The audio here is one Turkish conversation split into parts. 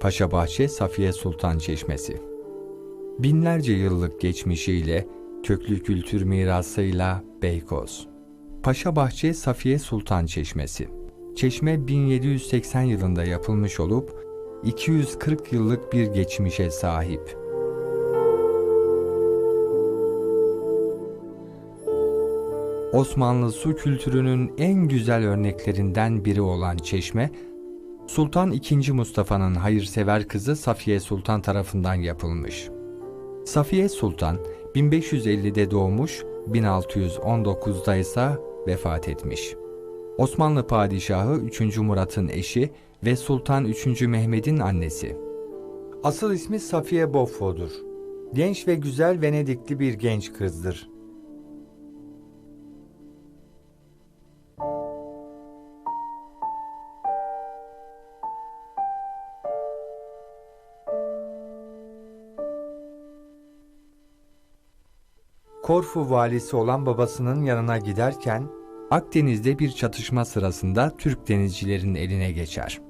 Paşabahçe Safiye Sultan Çeşmesi Binlerce yıllık geçmişiyle, köklü kültür mirasıyla Beykoz. Paşabahçe Safiye Sultan Çeşmesi Çeşme 1780 yılında yapılmış olup 240 yıllık bir geçmişe sahip. Osmanlı su kültürünün en güzel örneklerinden biri olan Çeşme, Sultan II. Mustafa'nın hayırsever kızı Safiye Sultan tarafından yapılmış. Safiye Sultan 1550'de doğmuş, 1619'da ise vefat etmiş. Osmanlı Padişahı 3. Murat'ın eşi ve Sultan 3. Mehmet'in annesi. Asıl ismi Safiye Boffo'dur. Genç ve güzel Venedikli bir genç kızdır. Korfu valisi olan babasının yanına giderken Akdeniz'de bir çatışma sırasında Türk denizcilerin eline geçer.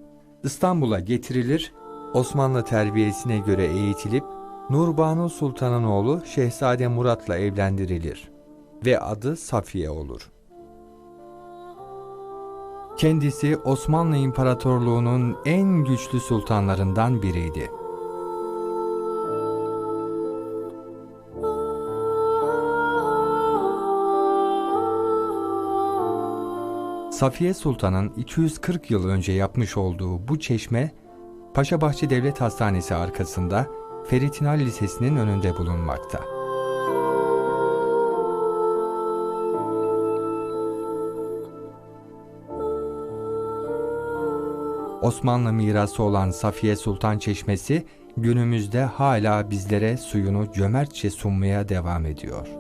İstanbul'a getirilir, Osmanlı terbiyesine göre eğitilip Nurbanu Sultan'ın oğlu Şehzade Murat'la evlendirilir ve adı Safiye olur. Kendisi Osmanlı İmparatorluğu'nun en güçlü sultanlarından biriydi. Safiye Sultan'ın 240 yıl önce yapmış olduğu bu çeşme, Paşabahçe Devlet Hastanesi arkasında Feritinal Lisesi'nin önünde bulunmakta. Osmanlı mirası olan Safiye Sultan Çeşmesi günümüzde hala bizlere suyunu cömertçe sunmaya devam ediyor.